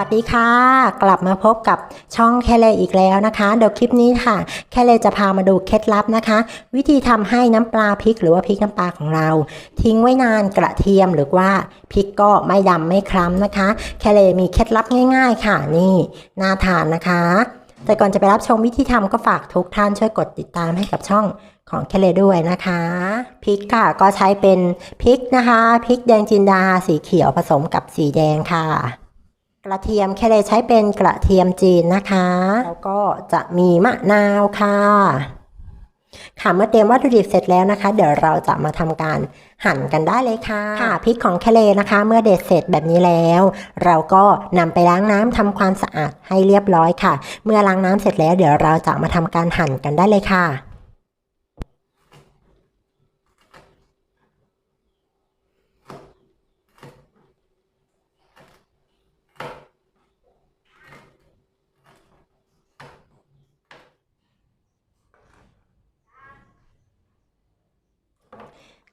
ัสดีค่ะ กลับมาพบกับช่องแคเลอีกแล้วนะคะ เดี๋ยวคลิปนี้ค่ะ แคเลจะพามาดูเคล็ดลับนะคะ วิธีทำให้น้ำปลาพริกหรือว่าพริกน้ำปลาของเรา ทิ้งไว้นานกระเทียมหรือว่าพริกก็ไม่ดำไม่คล้ำนะคะ แคเลมีเคล็ดลับง่าย ๆ ค่ะนี่น่าทานนะคะ แต่ก่อนจะไปรับชมวิธีทำก็ฝากทุกท่านช่วยกดติดตามให้กับช่องของแคเลด้วยนะคะพริกค่ะก็ใช้เป็นพริกนะคะพริกแดงจินดาสีเขียวผสมกับสีแดงค่ะ กระเทียมแคเลใช้เป็นกระเทียมจีนนะคะ แล้วก็จะมีมะนาวค่ะ ค่ะเมื่อเตรียมวัตถุดิบเสร็จแล้วนะคะ เดี๋ยวเราจะมาทำการหั่นกันได้เลยค่ะ ค่ะพริกของแคเลนะคะ เมื่อเด็ดเสร็จแบบนี้แล้ว เราก็นำไปล้างน้ำทำความสะอาดให้เรียบร้อยค่ะ เมื่อล้างน้ำเสร็จแล้วเดี๋ยวเราจะมาทำการหั่นกันได้เลยค่ะ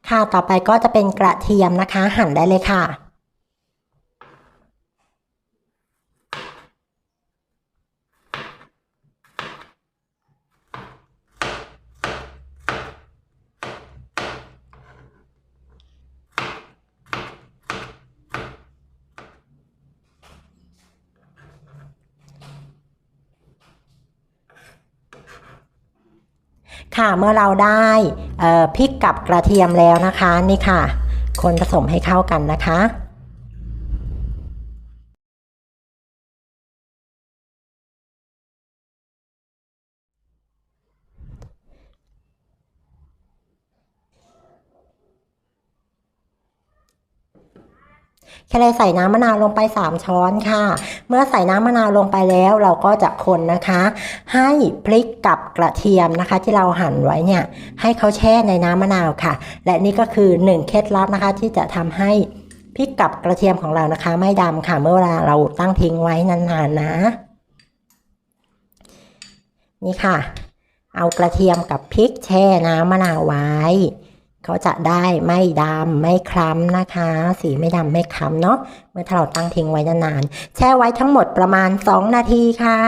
ค่ะต่อไปก็จะเป็นกระเทียมนะคะ หั่นได้เลยค่ะ ค่ะเมื่อเราได้พริกกับกระเทียมแล้วนะคะนี่ค่ะ คนผสมให้เข้ากันนะคะ แค่เลยใส่น้ำมะนาวลงไป 3 ช้อนค่ะ เมื่อใส่น้ำมะนาวลงไปแล้วเราก็จะคนนะคะ ให้พริกกับกระเทียมนะคะ ที่เราหั่นไว้เนี่ยให้เขาแช่ในน้ำมะนาวค่ะ และนี่ก็คือ 1 เคล็ดลับนะคะ ที่จะทำให้พริกกับกระเทียมของเรานะคะ ไม่ดำค่ะเมื่อเวลาเราตั้งทิ้งไว้นานๆนะ นี่ค่ะ เอากระเทียมกับพริกแช่น้ำมะนาวไว้ เขาจะได้ไม่ดำไม่คล้ำนะคะ สีไม่ดำไม่คล้ำเนาะเมื่อถ้าเราตั้งทิ้งไว้นานๆแช่ไว้ทั้งหมดประมาณ 2 นาทีค่ะ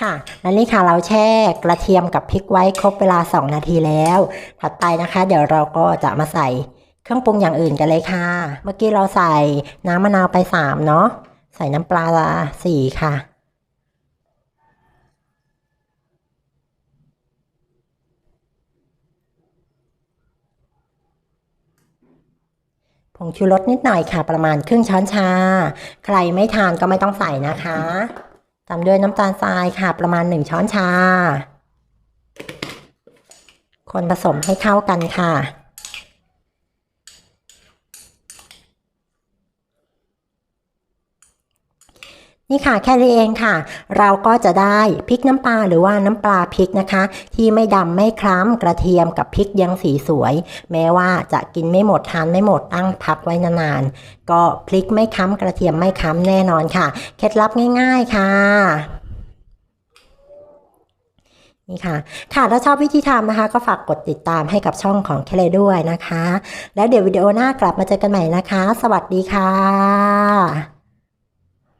ค่ะและนี่ค่ะเราแช่กระเทียมกับพริกไว้ครบเวลา 2 นาทีแล้ว ถัดไปนะคะ เดี๋ยวเราก็จะมาใส่เครื่องปรุงอย่างอื่นกันเลยค่ะ เมื่อกี้เราใส่น้ำมะนาวไป 3 เนาะใส่น้ำปลา4ค่ะ ผงชูรสนิดหน่อยค่ะ ประมาณครึ่งช้อนชา ใครไม่ทานก็ไม่ต้องใส่นะคะตามด้วยน้ำตาลทรายค่ะ ประมาณหนึ่งช้อนชา คนผสมให้เข้ากันค่ะ นี่ค่ะแค่นี้เองค่ะ เราก็จะได้พริกน้ำปลาหรือว่าน้ำปลาพริกนะคะ ที่ไม่ดำไม่คล้ำกระเทียมกับพริกยังสีสวย แม้ว่าจะกินไม่หมดทานไม่หมดตั้งพักไว้นานๆก็พริกไม่ค้ำกระเทียมไม่ค้ำแน่นอนค่ะ เคล็ดลับง่าย ๆค่ะนี่ค่ะ ค่ะ ถ้าชอบวิธีทำนะคะ ก็ฝากกดติดตามให้กับช่องของแคเลด้วยนะคะ แล้วเดี๋ยววิดีโอหน้ากลับมาเจอกันใหม่นะคะ สวัสดีค่ะ